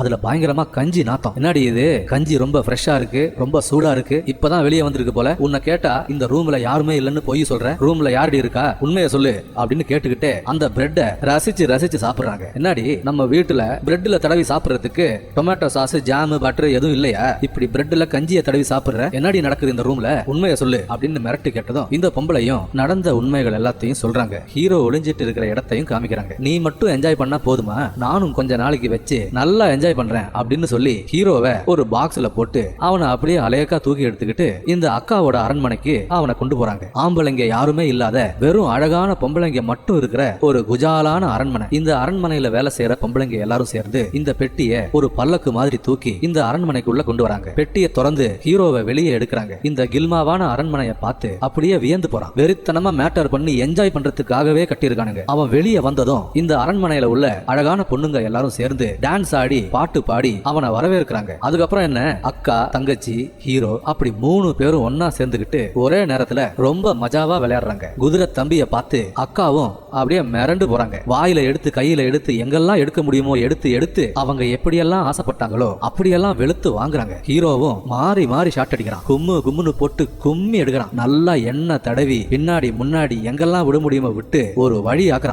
அதுல பயங்கரமா கஞ்சி நாத்தம். என்னடி இது? கஞ்சி ரொம்ப ஃப்ரெஷ்ஷா இருக்கு ரொம்ப சூடா இருக்கு. இப்பதான் வெளியே வந்திருக்கு போல. உன்னை கேட்டா இந்த ரூம்ல யாருமே இல்லைன்னு போய் சொல்ற ரூம்ல யாரடி இருக்கா? உண்மையை சொல்லு அப்படின்னு கேட்டுக்கிட்டு அந்த பிரெட்டை ரசிச்சு ரசிச்சு சாப்பிடுறாங்க. என்னடி? நம்ம வீட்டுல பிரெட்ல தடவி சாப்பிடுறதுக்கு டொமேட்டோ சாஸ் ஜாம் பட்டர் எதுவும் இல்லையா? இப்படி பிரெட்ல கஞ்சியை தடவி சாப்பிடுற என்னடி நடக்குது இந்த ரூம்ல உண்மையை சொல்லு அப்படின்னு மிரட்டி கேட்டதும் இந்த பொம்பளையும் நடந்த உண்மைகள் எல்லாத்தையும் சொல்றாங்க. ஹீரோ ஒளிஞ்சிட்டு இருக்கிற இடத்தையும் காமிக்கிறாங்க. நீ மட்டும் என்ஜாய் பண்ணா போதுமா? நானும் கொஞ்ச நாளைக்கு வச்சு நல்லா என்ஜாய் பண்றேன் அப்படின்னு சொல்லி ஹீரோவை ஒரு பாக்ஸ்ல போட்டு அவனை அப்படியே அலையக்கா தூக்கி எடுத்துக்கிட்டு இந்த அக்காவோட அரண்மனைக்கு அவனை கொண்டு போறாங்க. ஆம்பளைங்க யாருமே இல்லாத வெறும் அழகான பொம்பளைங்க மட்டும் இருக்கிற ஒரு குஜாலான அரண்மனை. இந்த அரண்மனையில வேலை செய்யற பொம்பளைங்க எல்லாரும் சேர்ந்து இந்த பெட்டிய ஒரு பல்லக்கு மாதிரி தூக்கி இந்த அரண்மனைக்குள்ள கொண்டு வராங்க. பெட்டியை திறந்து ஹீரோவை வெளியே எடுக்கிறாங்க. இந்த கில்மாவான அரண்மனையை பார்த்து அப்படியே வியந்து போறான். வெறித்தனமா மேட்டர் பண்ணி என்ஜாய் பண்றதுக்காகவே கட்டியிருக்கானுங்க. அவன் வெளியே வந்ததும் இந்த அரண்மனையில உள்ள அழகான பொண்ணுங்க எல்லாரும் சேர்ந்து டான்ஸ் ஆடி பாட்டு பாடி அவனை வரவேற்கிறாங்க. அதுக்கப்புறம் என்ன? அக்கா தங்கச்சி ஹீரோ அப்படி மூணு பேரும் ஒன்னா சேர்ந்துகிட்டு ஒரே நேரத்துல ரொம்ப மஜாவா விளையாடுறாங்க. குதிரை தம்பிய பார்த்து அக்காவும் அப்படியே மிரண்டு போறாங்க. வாயில எடுத்து கையில எடுத்து எங்கெல்லாம் எடுக்க முடியுமோ எடுத்து எடுத்து அவங்க எப்படியெல்லாம் ஆசைப்பட்டாங்களோ அப்படியெல்லாம் வெளுத்து வாங்குறாங்க. ஹீரோவும் மாறி மாறி ஷாட் அடிக்கிறான். கும்மு கும்முன்னு போட்டு கும்மி எடுக்கிறான். நல்லா எண்ணெய் தடவி பின்னாடி முன்னாடி எங்கெல்லாம் விட முடியுமோ விட்டு ஒரு வழி ஆக்குறான்.